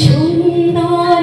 সুন্দর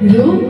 do